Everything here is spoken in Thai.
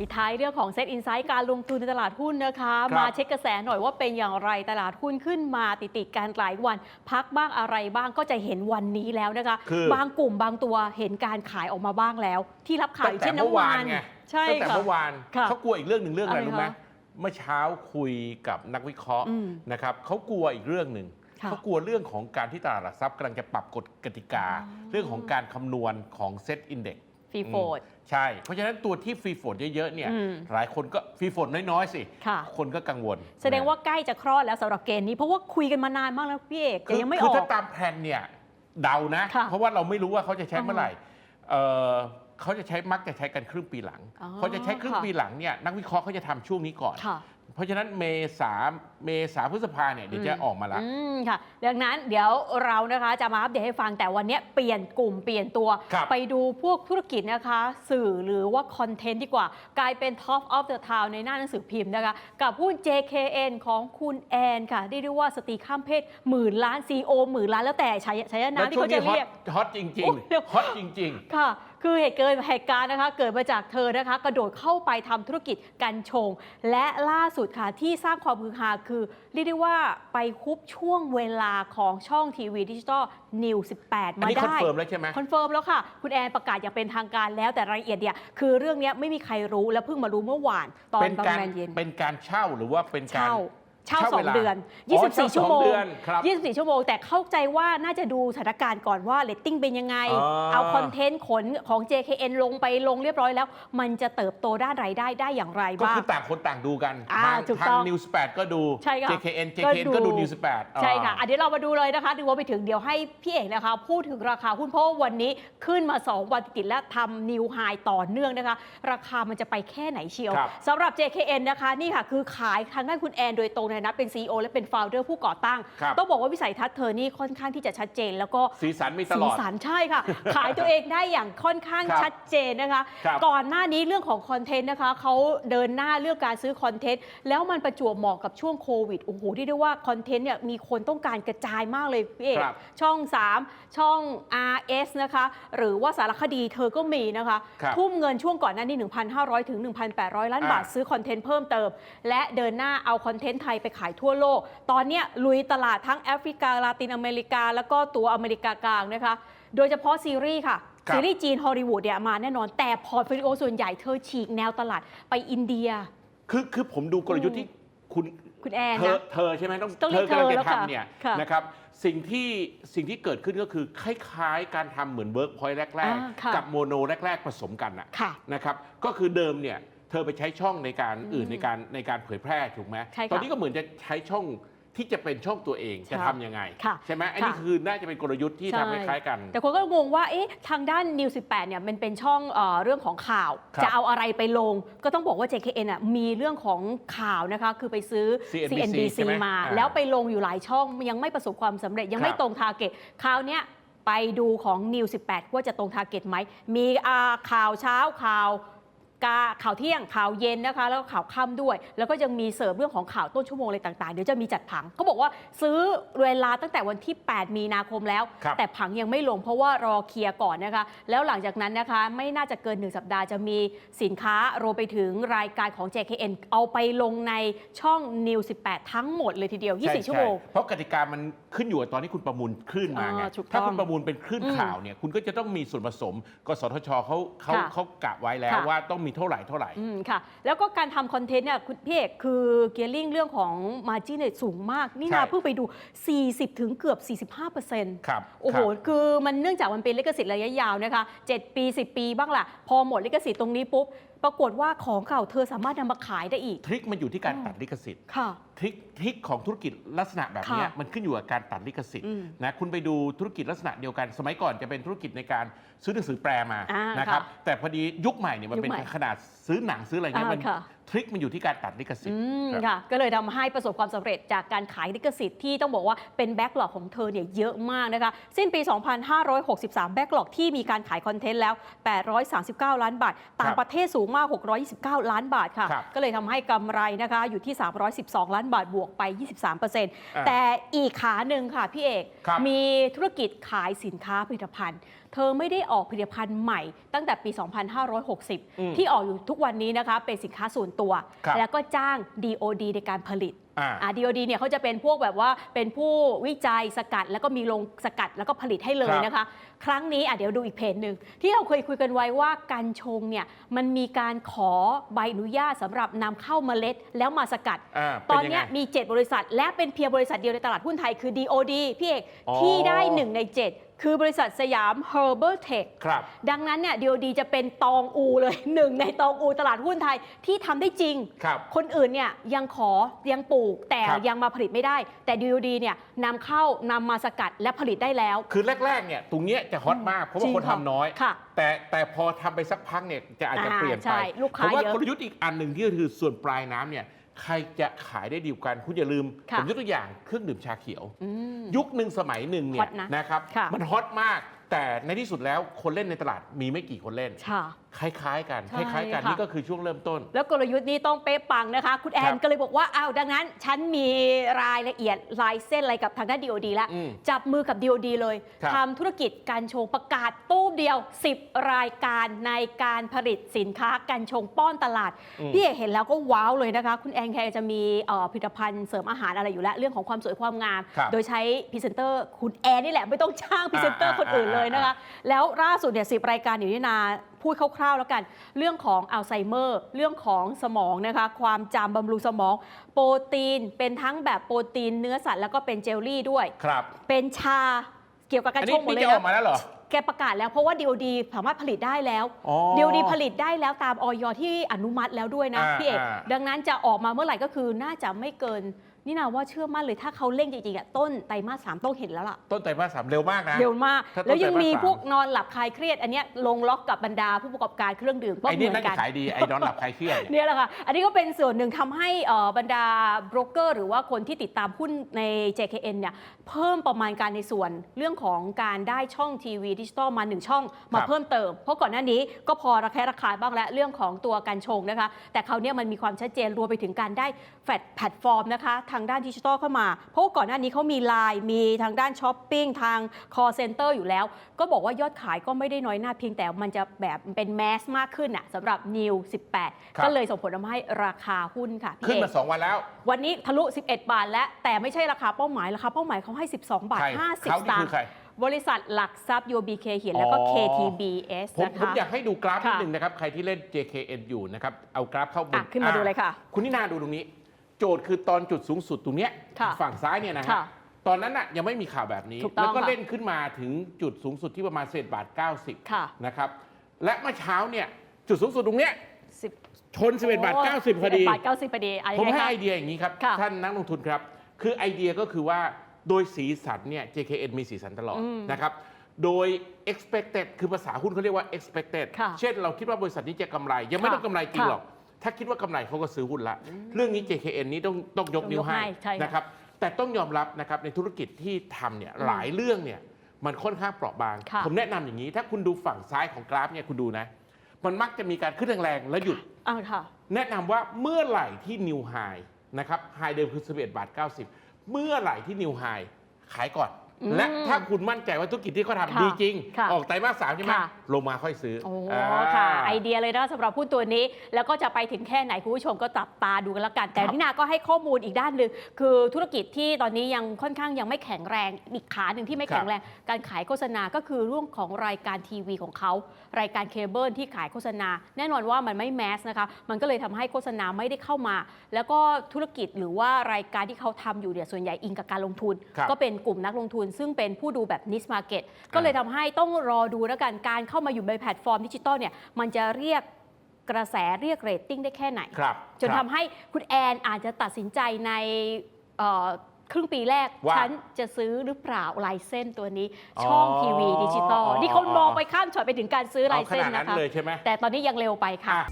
ปิดท้ายเรื่องของเซตอินไซต์การลงทุนในตลาดหุ้นนะคะครับมาเช็คกระแสหน่อยว่าเป็นอย่างไรตลาดหุ้นขึ้นมาติดติดๆกันหลายวัน พักบ้างอะไรบ้างก็จะเห็นวันนี้แล้วนะคะคือบางกลุ่มบางตัวเห็นการขายออกมาบ้างแล้ว ที่รับขายตั้งเช่แต่นเมื่อน้ำวามันนไงใช่ตั้งแต่ค่ะเมื่อวานค่ะเขากลัวอีกเรื่องหนึ่งเรื่องอะไรอะไรรู้ไหมคะเมื่อเช้าคุยกับนักวิเคราะห์อืมนะครับเขากลัวอีกเรื่องหนึ่งค่ะเขากลัวเรื่องของการที่ตลาดหลักทรัพย์กำลังจะปรับกฎกติกาอ๋อเรื่องของการคำนวณของเซตอินเด็ก ฟรีโฟดใช่ เพราะฉะนั้นตัวที่ฟรีโฟดเยอะๆเนี่ย อืม หลายคนก็ฟรีโฟดน้อยๆสิ ค่ะ คนก็กังวลแสดงว่าใกล้จะคลอดแล้วสำหรับเกณฑ์นี้ เพราะว่าคุยกันมานานมากแล้วพี่เอกคืแต่ยังไม่อคืออกถ้าตามแผนเนี่ยเดานะ ค่ะเพราะว่าเราไม่รู้ว่าเขาจะใช้อ่าเมื่อไหร่เอ่อเขาจะใช้มักจะใช้กันครึ่งปีหลังอ๋อเขาจะใช้ครึ่งค่ะ ปีหลังเนี่ยนักวิเคราะห์เขาจะทำช่วงนี้ก่อน ค่ะเพ ราะฉะนั้นเมษาเมษาพฤษภาเนี่ยเดี๋ยวจะออกมาละอืมค่ะ ดังนั้นเดี๋ยวเรานะคะจะมาอัปเดตให้ฟังแต่วันนี้เปลี่ยนกลุ่มเปลี่ยนตัวครับไปดูพวกธุรกิจนะคะ สื่อหรือว่าคอนเทนต์ดีกว่า กลายเป็น Top of the Town ในหน้าหนังสือพิมพ์นะคะ กับหุ้น JKN ของคุณแอนค่ะเรียกได้ว่าสตรีข้ามเพศหมื่นล้าน CEO หมื่นล้านแล้วแต่ใช้ใช้นามที่เขาจะเรียกฮอตจริงโอ้เดี๋ยวๆฮอตจริงค่ะ คือเหตุเกิดเหตุการณ์นะคะ เกิดมาจากเธอนะคะ กระโดดเข้าไปทำธุรกิจกัญชง และล่าสุดค่ะที่สร้างความฮือฮาคือเรียกได้ว่าไปคุบช่วงเวลาของช่องทีวีดิจิตอลนิว 18ๆอันมานี้คอนได้เฟิร์มแล้วใช่ไหมคอนเฟิร์มแล้วค่ะ คุณแอนประกาศอย่างเป็นทางการแล้วแต่รายละเอียดเนี่ยคือเรื่องเนี้ยไม่มีใครรู้และเพิ่งมารู้เมื่อวานตอนเป็นประการมาณเย็นเป็นการเช่าหรือว่าเป็นการ เช่า เช่าเช่าสอเวงลาเดือน อ๋อเช่า24 ชั่วโมสองง เดือนครับ24 ชั่วโมง แต่เข้าใจว่าน่าจะดูสถานการณ์ก่อนว่าเรตติ้งเป็นยังไงอ๋อเอาคอนเทนต์ขนของ JKN ลงไปลงเรียบร้อยแล้ว มันจะเติบโตด้านรายได้ได้อย่างไรก็บ้าง คือต่างคนต่างดูกัน อ่าทางถูกทาต้องงนิวส์8ก็ดู ใช่ค่ะ JKN ก็ JKN ก็ดู ดูนิวส์8ใช่ค่ะอะ เดี๋ยวเรามาดูเลยนะคะดูว่าไปถึงเดี๋ยวให้พี่เอกนะคะ พูดถึงราคาหุ้นเพราะว่าวันนี้ขึ้นมา 2 วันติดๆและทำนิวไฮต่อเนื่องนะคะ ราคามันจะไปแค่ไหนเชียวครับ สำหรับ JKN นะคะ นี่ค่ะ คือขายทางด้านคุณแอนโดยตรงเลยนะเป็น CEO และเป็น founder ผู้ก่อตั้ง ครับต้องบอกว่าวิสัยทัศน์เธอนี่ค่อนข้างที่จะชัดเจน แล้วก็สีสันมีตสีลอดสันใช่ค่ะ ขายตัวเองได้อย่างค่อนข้างครับชัดเจนนะคะ ครับ ก่อนหน้านี้เรื่องของคอนเทนต์นะคะเขาเดินหน้าเรื่องการซื้อคอนเทนต์แล้วมันประจวบเหมาะกับช่วงโควิดโอ้โหที่ได้ว่าคอนเทนต์เนี่ยมีคนต้องการกระจายมากเลยพี่เอกครับช่อง 3 ช่อง RS นะคะ หรือว่าสารคดีเธอก็มีนะคะ ครับทุ่มเงินช่วงก่อนหน้านี้ 1,500 ถึง 1,800 ล้านบาทอ่า ซื้อคอนเทนต์เพิ่มเติม และเดินหน้าเอาคอนเทนต์ไทยไปขายทั่วโลก ตอนเนี้ยลุยตลาดทั้งแอฟริกาลาตินอเมริกา แล้วก็ตัวอเมริกากลางนะคะ โดยเฉพาะซีรีส์ค่ะครับซีรีส์จีนฮอลลีวูดเนี่ยมาแน่นอน แต่พอร์ตโฟลิโอส่วนใหญ่เธอฉีกแนวตลาดไปอินเดีย คือคือผมดูกลยุทธ์ที่คุณคุณแอนเธอนะเธอใช่ไหมต้องต้องเรียกกำลังเธอแล้จะวค่ะทำเนี่ยค่ะนะครับสิ่งที่สิ่งที่เกิดขึ้นก็คือ คล้ายๆ การทำเหมือนเวิร์กพอยต์แรกอ่าค่ะๆกับโมโนแรก ๆ ผสมกันอะค่ะนะครับก็คือเดิมเนี่ย เธอไปใช้ช่องในการอืมอื่นในการในการเผยแพร่ถูกไหมใช่ค่ะตอนนี้ก็เหมือนจะใช้ช่องที่จะเป็นช่องตัวเองใช่จะทำยังไง ค่ะใช่ไหมอันนี้ค่ะ คือน่าจะเป็นกลยุทธ์ที่ใช่ทำคล้ายๆกัน แต่คนก็งงว่าเอ๊ะทางด้าน New 18เนี่ยมันเป็นช่องเออเรื่องของข่าว ครับจะเอาอะไรไปลง ก็ต้องบอกว่า JKN อะมีเรื่องของข่าวนะคะ คือไปซื้อ CNBC ใช่ไหมมา อ่าแล้วไปลงอยู่หลายช่องยังไม่ประสบความสำเร็จ ยังไม่ครับ ตรงทาร์เก็ตคราวเนี้ยไปดูของ New 18 ว่าจะตรงทาร์เก็ตไหมมีอ่าข่าวเช้าข่าว กาข่าวเที่ยงข่าวเย็นนะคะ แล้วก็ข่าวค่ำด้วย แล้วก็ยังมีเสริมเรื่องของข่าวต้นชั่วโมงอะไรต่างๆ เดี๋ยวจะมีจัดผังเขาบอกว่าซื้อเวลาตั้งแต่วันที่ 8 มีนาคมแล้ว ครับ แต่ผังยังไม่ลงเพราะว่ารอเคลียร์ก่อนนะคะ แล้วหลังจากนั้นนะคะ ไม่น่าจะเกิน 1 สัปดาห์จะมีสินค้ารวมไปถึงรายการของ JKN เอาไปลงในช่อง New 18 ทั้งหมดเลยทีเดียวใช่24 ชั่วโมง ใเพราะกติกามันขึ้นอยู่กับตอนที่คุณประมูลคลื่นมาไงอ่าถูกต้องถ้าคุณประมูลเป็นคลื่นอืมข่าวเนี่ยคุณก็จะต้องมีส่วนผสม กสทชเขาเขาค่ะเขากะไว้แล้วค่ะว่าต้องมีเท่าไหร่เท่าไหร่อืมค่ะ แล้วก็การทำคอนเทนต์เนี่ยคุณพี่เอกคือเกียร์ลิงเรื่องของมาจินเนี่ยสูงมาก นี่นาใช่เพิ่งไปดู 40 ถึงเกือบ 45เปอร์เซ็นต์ครับโอ้โห ครับ คือมันเนื่องจากมันเป็นลิขสิทธิ์ระยะยาวนะคะ 7 ปี 10 ปีบ้างล่ะ พอหมดลิขสิทธิ์ตรงนี้ปุ๊บ ปรากฏว่าของเก่าเธอสามารถนำมาขายได้อีก ทริคมันอยู่ที่การอ๋อตัดลิขสิทธิ์ ค่ะ ทริคทริคของธุรกิจลักษณะแบบเนี้ยค่ะมันขึ้นอยู่กับการตัดลิขสิทธิ์อืมนะคุณไปดูธุรกิจลักษณะเดียวกัน สมัยก่อนจะเป็นธุรกิจในการซื้อหนังสือแปลมาอ่านะครับค่ะแต่พอดียุคใหม่เนี่ยมันเป็นยุคใหม่ขนาดซื้อหนังซื้ออะไรเงี้ยอ่ามันค่ะ ทริคมันอยู่ที่การตัดลิขสิทอืธิ์มครับค่ะก็เลยทำให้ประสบความสำเร็จจากการขายลิขสิทธิ์ที่ต้องบอกว่าเป็นแบ็กหลอกของเธอเนี่ยเยอะมากนะคะสิ้นปี 2563 แบ็กหลอกที่มีการขายคอนเทนต์แล้ว 839 ล้านบาท ต่างประเทศสูงมาก 629 ล้านบาทค่ะ ครับก็เลยทำให้กำไรนะคะอยู่ที่ 312 ล้านบาทบวกไป 23%แต่อีกขาหนึ่งค่ะพี่เอก ครับ มีธุรกิจขายสินค้าผลิตภัณฑ์เธอไม่ได้ออกผลิตภัณฑ์ใหม่ตั้งแต่ปีอืม2560 ที่ออกอยู่ทุกวันนี้นะคะเป็นสินค้าส่วนตัวครับแล้วก็จ้าง DOD ในการผลิตอ่าอ่า DOD เนี่ยเขาจะเป็นพวกแบบว่าเป็นผู้วิจัยสกัด แล้วก็มีโรงสกัดแล้วก็ผลิตให้เลยครับนะคะ ครั้งนี้อะเดี๋ยวดูอีกเพจหนึ่งที่เราเคยคุยกันไว้ว่าการชงเนี่ยมันมีการขอใบอนุญาตสำหรับนำเข้าเมล็ดแล้วมาสกัด อ่าตอนเป็ยังเนี้ไง ยมี 7 บริษัท และเป็นเพียงบริษัทเดียวในตลาดหุ้นไทยคือ DOD พี่เอกอ๋อ ที่ได้ 1 ใน 7 คือบริษัทสยาม Herbal Tech ครับ ดังนั้นเนี่ย DOD จะเป็นตองอูเลย หนึ่งในตองอูตลาดหุ้นไทยที่ทำได้จริง ครับ คนอื่นเนี่ยยังขอยังปลูกแต่ครับ ยังมาผลิตไม่ได้ แต่ DOD เนี่ยนำเข้านำมาสกัดและผลิตได้แล้ว คือแรกๆเนี่ยตรงเนี้ยจะฮอตมากเพราะว่าจริงคนทำน้อย ค่ะแต่แต่พอทำไปสักพักเนี่ยจะอาจจะอ่าเปลี่ยนใช่ไปลูกค้าผมว่าเยอะกลยุทธ์อีกอันหนึ่งที่คือส่วนปลายน้ำเนี่ยใครจะขายได้ดีกว่ากันคุณอย่าลืมค่ะ ผมยกตัวอย่างเครื่องดื่มชาเขียว อืม ยุคหนึ่งสมัยหนึ่งเนี่ฮยอตนะนะครับ ค่ะมันฮอตมาก แต่ในที่สุดแล้วคนเล่นในตลาดมีไม่กี่คนเล่น ค่ะ คล้าย ๆ กันใช่คล้ายๆกันค่ะ นี่ก็คือช่วงเริ่มต้น แล้วกลยุทธ์นี้ต้องเป๊ะปังนะคะ คุณแอครันบก็เลยบอกว่าอ้าวดังนั้น ฉันมีรายละเอียดลายเส้นอะไรกับทางด้าน DOD แล้ว อืมจับมือกับ DOD เลยครับ ทำธุรกิจการชงประกาศตู้มเดียว 10 รายการในการผลิตสินค้าการชงป้อนตลาด อืม พี่เอกเห็นแล้วก็ว้าวเลยนะคะ คุณแอนแคจะมีเอ่อผลิตภัณฑ์เสริมอาหารอะไรอยู่แล้ว เรื่องของความสวยความงาม ครับโดยใช้พรีเซนเตอร์คุณแอนนี่แหละไม่ต้องจ้างพรีเซนเตอร์คนอื่นเลยนะคะ แล้วล่าสุดเนี่ยสิรายการอยู่นี่นาพูดคร่าวๆแล้วกัน เรื่องของอัลไซเมอร์ เรื่องของสมองนะคะ ความจำบำรุงสมอง โปรตีนเป็นทั้งแบบโปรตีนเนื้อสัตว์แล้วก็เป็นเจลลี่ด้วย ครับเป็นชาเกี่ยวกับการอันชนี้งหมดนี่เลยจะออกมานะแล้วเหรอแกประกาศแล้วเพราะว่า DOD สามารถผลิตได้แล้วอ๋อ DOD ผลิตได้แล้วตามออยที่อนุมัติแล้วด้วยนะอ่าพี่เอกอ่าดังนั้นจะออกมาเมื่อไหร่ก็คือน่าจะไม่เกิน นี่นาว่าเชื่อมั่นเลยถ้าเขาเร่งจริงๆอะต้นไตรมาสสามต้องเห็นแล้วล่ะ ต้นไตรมาสสามเร็วมากนะ เร็วมาก ถ้าต้นแล้วยังมีไตรมาสสาม พวกนอนหลับคลายเครียด อันเนี้ยลงล็อกกับบรรดาผู้ประกอบการเครื่องดื่มก็ไอ้เหนี่มือน่านจะกัน ขายดีไอ้นอนหลับใครเครียดเนี่ย เนี่ยแหละค่ะ อันนี้ก็เป็นส่วนหนึ่งทำให้เอ่อบรรดาโบรกเกอร์ หรือว่าคนที่ติดตามหุ้นใน JKN เนี่ย เพิ่มประมาณการในส่วนเรื่องของการได้ช่องทีวีดิจิตอลมาหนึ่งช่องมาครับเพิ่มเติม เพราะก่อนหน้านี้ก็พอระแคะระคายบ้างแล้วเรื่องของตัวการชงนะคะ แต่คราวเนี้ยมันมีความชัดเจนรวมไปถึงการได้แฟลตแพลตฟอร์มนะคะ ทางด้านดิจิตอลเข้ามา เพราะว่าก่อนหน้านี้เขามีไลน์มีทางด้านช้อปปิ้งทาง call center อยู่แล้ว ก็บอกว่ายอดขายก็ไม่ได้น้อยหน้าเพียงแต่มันจะแบบเป็นแมสมากขึ้นอะสำหรับ New 18ครับก็เลยส่งผลทำให้ราคาหุ้นค่ะพี่ขึ้นเอมากสองวันแล้ว วันนี้ทะลุ 11 บาทแล้วแต่ไม่ใช่ราคาเป้าหมายราคาเป้าหมายเขาให้ 12 บาท ใคร50เขาสนี่ตางคือค์ใคร บริษัทหลักทรัพย์ UBK เขียนแล้วก็ อ๋อ KTBS ผมนะผมคะ อยากให้ดูกราฟนิดค่ะนึงนะครับ ใครที่เล่น JKN อยู่นะครับ เอากราฟเข้าบอะนขึ้นมาดูเลยค่ะคุณนินาดูตรงนี้ โจทย์คือตอนจุดสูงสุดตรงเนี้ยค่ะฝั่งซ้ายเนี่ยนะฮะค่ะตอนนั้นน่ะยังไม่มีข่าวแบบนี้ ถูกต้องแล้วก็ค่ะเล่นขึ้นมาถึงจุดสูงสุดที่ประมาณเศษบาท90ค่ะนะครับ และเมื่อเช้าเนี่ยจุดสูงสุดตรงเนี้ย10ชน11บาท 90พอดี 11บาท90พอดีอะผมยังไงให้คะไอเดียอย่างนี้ครับ ค่ะท่านนักลงทุนครับ คือไอเดียก็คือว่า โดยสีสันเนี่ย JKN มีสีสันตลอดอืมนะครับโดย expected คือภาษาหุ้นเขาเรียกว่า expected ค่ะเช่นเราคิดว่าบริษัทนี้จะกำไร ยังไม่ค่ะต้องกำไรจริงค่ะหรอก ถ้าคิดว่ากำไรเขาก็ซื้อหุ้นละ เรื่องนี้ JKN นี้ต้องต้องยกนิ้วให้ยกให้ใช่ค่ะนะครับแต่ต้องยอมรับนะครับในธุรกิจที่ทำเนี่ยอืมหลายเรื่องเนี่ยมันค่อนข้างเปราะบางค่ะผมแนะนำอย่างนี้ ถ้าคุณดูฝั่งซ้ายของกราฟเนี่ยคุณดูนะ มันมักจะมีการขึ้นแรงๆแล้วหยุดอ่าค่ะแนะนำว่าเมื่อไหร่ที่นิวไฮนะครับไฮเดิมคือ11บาท90 เมื่อไหร่ที่นิวไฮขายก่อน และถ้าคุณมั่นใจว่าธุรกิจที่เขาค่ะทำดีจริงค่ะออกไตรมาสสามใช่ไหมค่ะลงมาค่อยซื้อโอ้อ่าค่ะ ไอเดียเลยนะสำหรับหุ้นตัวนี้ แล้วก็จะไปถึงแค่ไหนคุณผู้ชมก็จับตาดูกันแล้วกัน แต่ครับนินาก็ให้ข้อมูลอีกด้านหนึ่งคือธุรกิจที่ตอนนี้ยังค่อนข้างยังไม่แข็งแรงอีกขาหนึ่งที่ไม่แข็งแรง การขายโฆษณาก็คือเรื่องของรายการทีวีของเขารายการเคเบิลที่ขายโฆษณา แน่นอนว่ามันไม่แมสนะคะมันก็เลยทำให้โฆษณาไม่ได้เข้ามา แล้วก็ธุรกิจหรือว่ารายการที่เขาทำอยู่เนี่ยส่วนใหญ่อิงกับการลงทุนครับก็เป็นกลุ่มนักลงทุนซึ่งเป็นผู้ดูแบบนิสมาเก็ตก็เลยทำให้ต้องรอดูแล้วกันการเข้ามาอยู่ในแพลตฟอร์มดิจิตอลเนี่ยมันจะเรียกกระแสเรียกเรตติ้งได้แค่ไหน ครับจนคทำรับให้คุณแอนอาจจะตัดสินใจในเอ่อครึ่งปีแรก ว่าฉันจะซื้อหรือเปล่าลายเส้นตัวนี้ อ๋อช่องทีวีดิจิตอลอ๋อนี่เขามองไปข้ามช็อตไปถึงการซื้อลายเอาขเส้นนาดนั้นนะคะ เลยใช่ไหม แต่ตอนนี้ยังเร็วไปค่ะ อะ